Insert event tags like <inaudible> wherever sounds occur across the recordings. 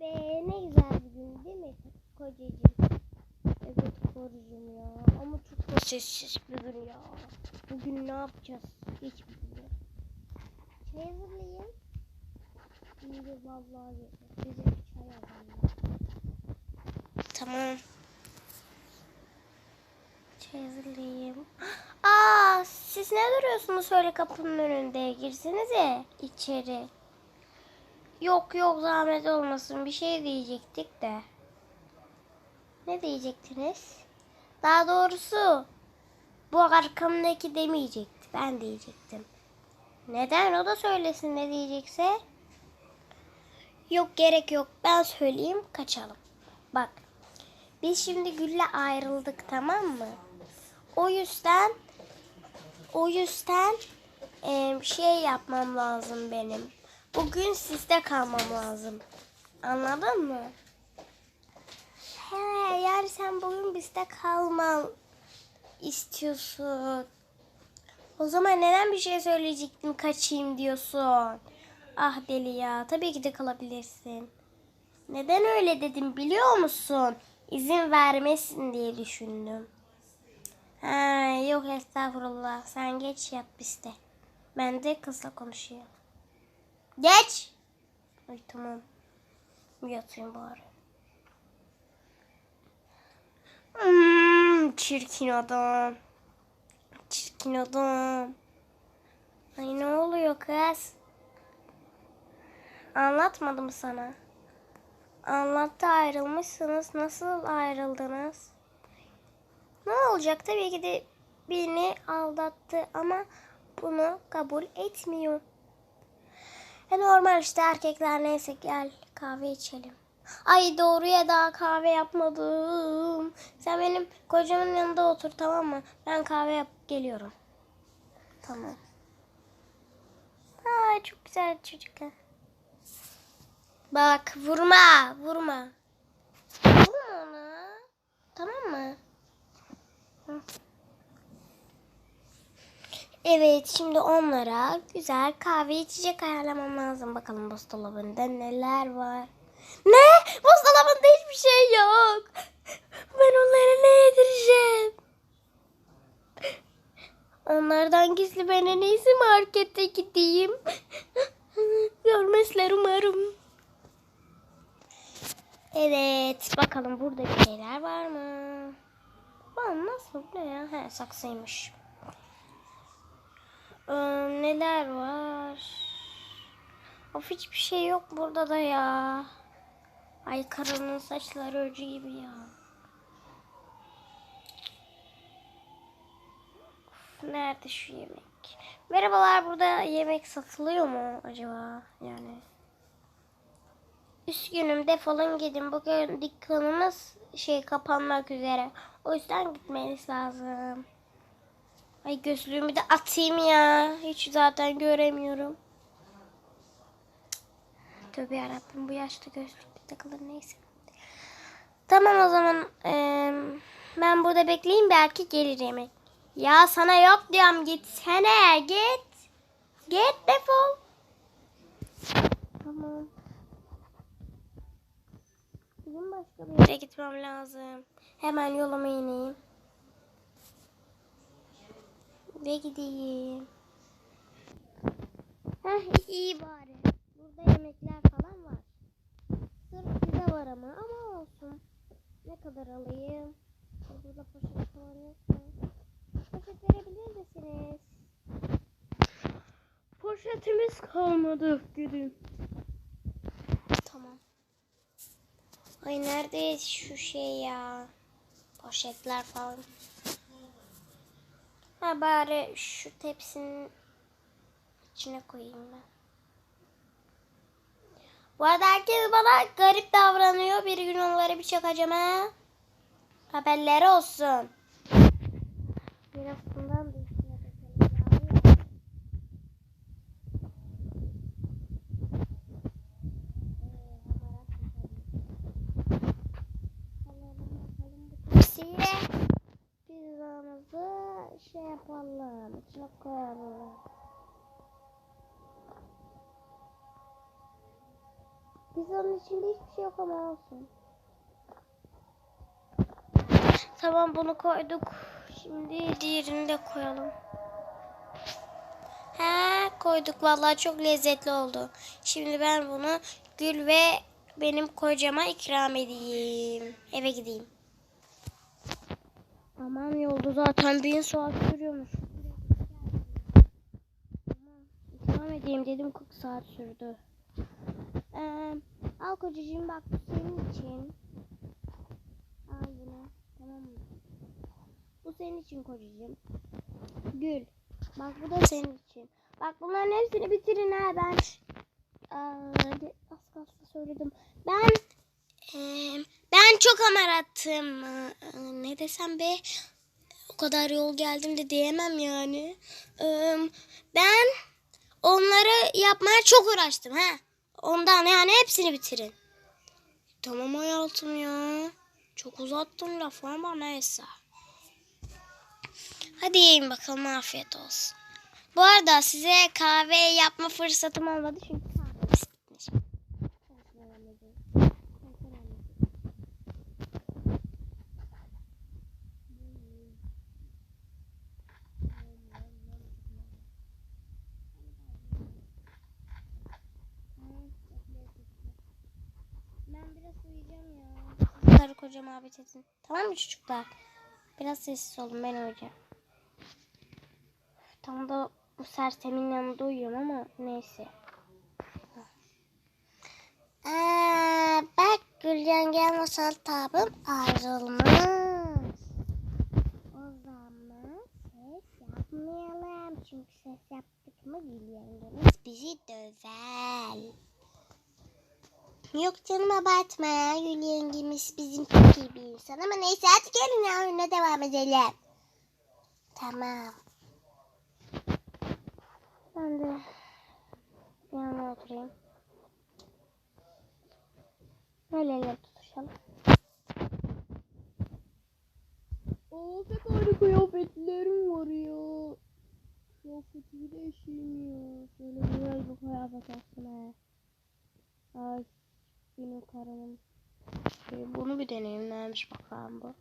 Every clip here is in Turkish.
be ne güzel bir gün değil mi kocacığım? Evet korucum ya ama çok da sessiz bir gün ya. Bugün ne yapacağız hiç bilmiyorum. Çay hazırlayayım. Şimdi vallahi bize bir çay hazırlayayım. Tamam. Çay hazırlayayım. <gasps> Aa siz ne duruyorsunuz öyle kapının önünde? Girsenize içeri. Yok yok zahmet olmasın bir şey diyecektik de. Ne diyecektiniz? Daha doğrusu bu arkamdaki demeyecekti. Ben diyecektim. Neden? O da söylesin ne diyecekse. Yok gerek yok. Ben söyleyeyim kaçalım. Bak. Biz şimdi Gül'le ayrıldık tamam mı? O yüzden o yüzden şey yapmam lazım benim. Bugün sizde kalmam lazım. Anladın mı? He, yani sen bugün bizde kalmam istiyorsun. O zaman neden bir şey söyleyecektin kaçayım diyorsun? Ah deli ya tabii ki de kalabilirsin. Neden öyle dedim biliyor musun? İzin vermesin diye düşündüm. Ha, yok estağfurullah sen geç yat bizde. Ben de kızla konuşuyorum. Geç. Ay tamam. Yatayım bari. Hmm, çirkin adam. Çirkin adam. Ay ne oluyor kız? Anlatmadım sana. Anlattı ayrılmışsınız. Nasıl ayrıldınız? Ne olacak? Tabii ki de beni aldattı ama bunu kabul etmiyor. E normal işte erkekler neyse gel kahve içelim. Ay doğruya daha kahve yapmadım. Sen benim kocamın yanında otur tamam mı? Ben kahve yapıp geliyorum. Tamam. Aa, çok güzel çocuk. Bak vurma. Vurma ona. Tamam mı? Hı. Evet şimdi onlara güzel kahve içecek ayarlamam lazım. Bakalım buzdolabında neler var. Ne? Buzdolabında hiçbir şey yok. Ben onlara ne yedireceğim? Onlardan gizli ben en iyisi markete gideyim. Görmezler umarım. Evet bakalım burada bir şeyler var mı? Aa, nasıl bu ya? He saksıymış. Ee, neler var? Of hiçbir şey yok burada da ya. Ay karının saçları öcü gibi ya. Of, nerede şu yemek? Merhabalar burada yemek satılıyor mu acaba? Yani. Üzgünüm defolun gidin. Bugün dükkanımız şey kapanmak üzere. O yüzden gitmeniz lazım. Ay gözlüğümü de atayım ya. Hiç zaten göremiyorum. Tövbe yarabbim bu yaşta gözlük takılır neyse. Tamam o zaman eee, ben burada bekleyeyim belki gelir yemek. Ya sana yok diyorum gitsene git. Git defol. Tamam. Bizim başka bir yere gitmem lazım. Hemen yoluma ineyim. Ve gideyim. Heh iyi bari. Burada yemekler falan var. Sırf pizza var ama ama olsun. Ne kadar alayım? Burada poşet falan yok mu? Poşet verebilir misiniz? Poşetimiz kalmadı. Gidin. Tamam. Ay nerede şu şey ya? Poşetler falan. Ha bari şu tepsinin içine koyayım ben. Bu arada herkes bana garip davranıyor. Bir gün onlara bir çakacağım ha. Haberleri olsun. Biraz bundan da içine dökelim ya. Tepsiye pizzamızı şey koyalım. Pizzanın içinde hiçbir şey yok ama olsun. Tamam bunu koyduk. Şimdi diğerini de koyalım. He koyduk vallahi çok lezzetli oldu. Şimdi ben bunu Gül ve benim kocama ikram edeyim. Eve gideyim. Aman yolda zaten bin saat sürüyormuş. Tamam, Edeyim dedim 40 saat sürdü. Ee, al kocacığım bak bu senin için. Al bunu. Tamam mı? Bu senin için kocacığım. Gül. Bak bu da senin için. Bak bunların hepsini bitirin ha ben. Hadi az kalsın söyledim. Ben eee, ben çok amarattım. Aa, Ne desem be? O kadar yol geldim de diyemem yani. Eee, ben onları yapmaya çok uğraştım ha. Ondan yani hepsini bitirin. Tamam hayatım ya. Çok uzattın lafı ama neyse. Hadi yiyin bakalım afiyet olsun. Bu arada size kahve yapma fırsatım olmadı çünkü kahvemiz bitmiş. Ben biraz uyuyacağım ya. Karı koca muhabbet edin. Tamam mı çocuklar? Biraz sessiz olun ben uyuyacağım. Tam da bu sersemin yanında uyuyorum ama neyse. Aa, bak Gülcan gel masal tabım ayrılmaz. O zaman ses yapmayalım. Çünkü ses yaptık mı Gülcan bizi döver. Yok canım abartma ya. Gül yengemiz bizim çok iyi bir insan. Ama neyse hadi gelin ya oyuna devam edelim. Tamam. Ben de bir yana oturayım. Böyle elle tutuşalım. Oo pek harika kıyafetlerim var ya. Kıyafetimi de eşiğim ya. Şöyle güzel bir kıyafet aslında. Ay benim karımın. Ee, Bunu bir deneyim. Neymiş bakalım bu.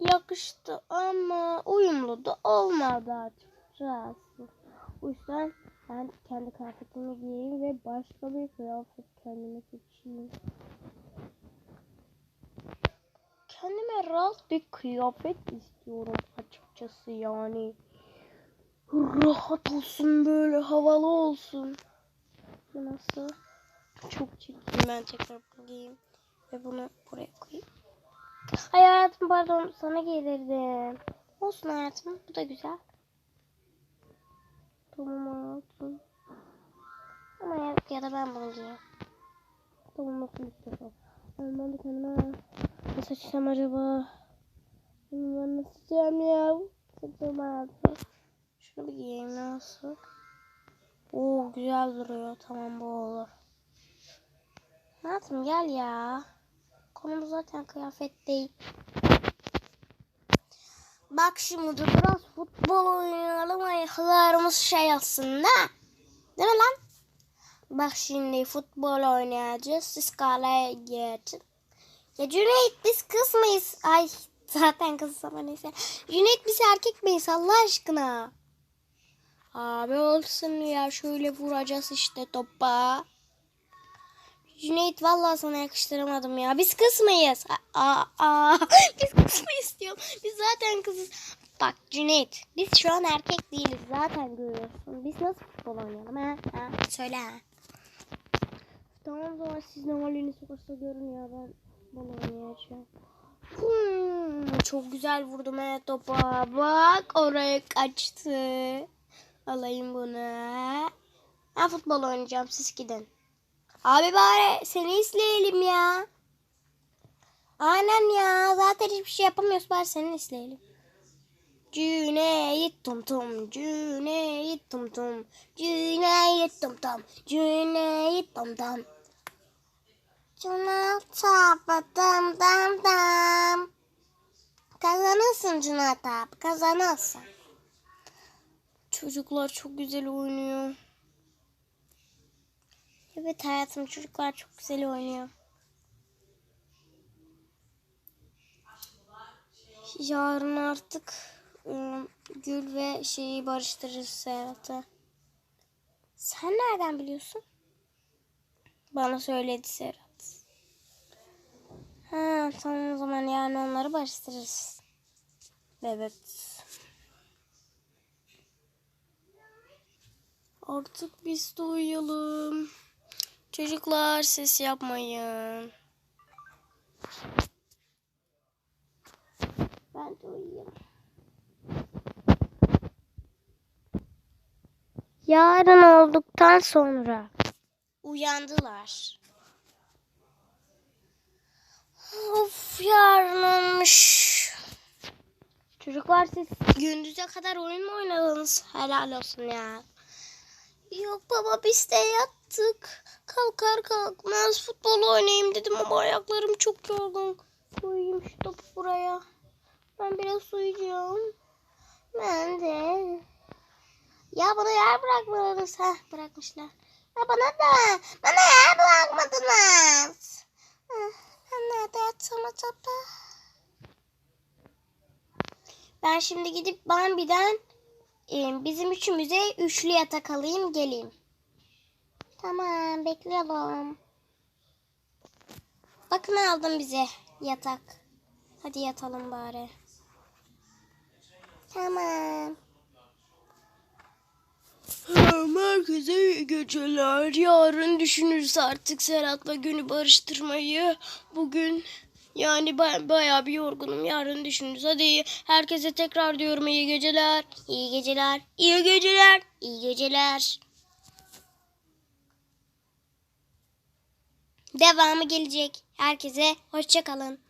Yakıştı ama uyumlu da olmadı açıkçası. O yüzden ben kendi kıyafetimi giyeyim ve başka bir kıyafet kendime seçeyim. Kendime rahat bir kıyafet istiyorum açıkçası yani. Rahat olsun böyle havalı olsun. Bu nasıl? Çok çirkin. Ben tekrar bunu giyeyim. Ve bunu buraya koyayım. Ay hayatım pardon sana giydirdim. Olsun hayatım. Bu da güzel. Tamam hayatım. Ama ya, ya da ben bunu giyeyim. Tamam nasıl istiyorsan. Ben, ben de kendime ne seçsem acaba? Ben ne seçeceğim ya? Seçeceğim hayatım. Şunu bir giyeyim nasıl? Oo güzel duruyor. Tamam bu olur. Hayatım gel ya. Konumuz zaten kıyafet değil. Bak şimdi biraz futbol oynayalım ayaklarımız şey aslında. Değil mi lan? Bak şimdi futbol oynayacağız. Siz kaleye geçin. Ya Cüneyt biz kız mıyız? Ay <laughs> zaten kız ama neyse. Cüneyt biz erkek miyiz Allah aşkına? Abi olsun ya şöyle vuracağız işte topa. Cüneyt vallahi sana yakıştıramadım ya. Biz kız mıyız? Aa, aa, <laughs> biz kız mıyız diyorum. Biz zaten kızız. Bak Cüneyt biz şu an erkek değiliz zaten görüyorsun. Biz nasıl futbol oynayalım ha? ha? Söyle ha. Tamam zaman siz ne haliniz varsa görün ya ben futbol oynayacağım. Hmm, çok güzel vurdum he topa. Bak oraya kaçtı. Alayım bunu. Ben futbol oynayacağım siz gidin. Abi bari seni izleyelim ya. Aynen ya. Zaten hiçbir şey yapamıyoruz. Bari seni izleyelim. Cüneyt tum tum, Cüneyt tum tum, Cüneyt tum tum, Cüneyt tum tum. Cüneyt çapa dam dam dam. Kazanırsın Cüneyt abi, kazanırsın. Çocuklar çok güzel oynuyor. Evet hayatım çocuklar çok güzel oynuyor. Yarın artık ıı, Gül ve şeyi barıştırırız Serhat'ı. Sen nereden biliyorsun? Bana söyledi Serhat. Ha tamam o zaman yarın onları barıştırırız. Evet. Artık biz de uyuyalım. Çocuklar ses yapmayın. Ben de uyuyayım. Yarın olduktan sonra uyandılar. Of yarın olmuş. Çocuklar siz gündüze kadar oyun mu oynadınız? Helal olsun ya. Baba biz de yattık. Kalkar kalkmaz futbol oynayayım dedim ama ayaklarım çok yorgun. Koyayım şu topu buraya. Ben biraz uyuyacağım. Ben de. Ya bana yer bırakmadınız. Heh bırakmışlar. Ya bana da. Bana yer bırakmadınız. Ben nerede yatsam acaba? Ben şimdi gidip Bambi'den bizim üçümüze üçlü yatak alayım geleyim. Tamam bekliyorum. Bakın aldım bize yatak. Hadi yatalım bari. Tamam. Herkese iyi geceler. Yarın düşünürüz artık Serhat'la günü barıştırmayı. Bugün yani ba- bayağı bir yorgunum. Yarın düşünürüz. Hadi herkese tekrar diyorum iyi geceler. İyi geceler. İyi geceler. İyi geceler. Devamı gelecek. Herkese hoşça kalın.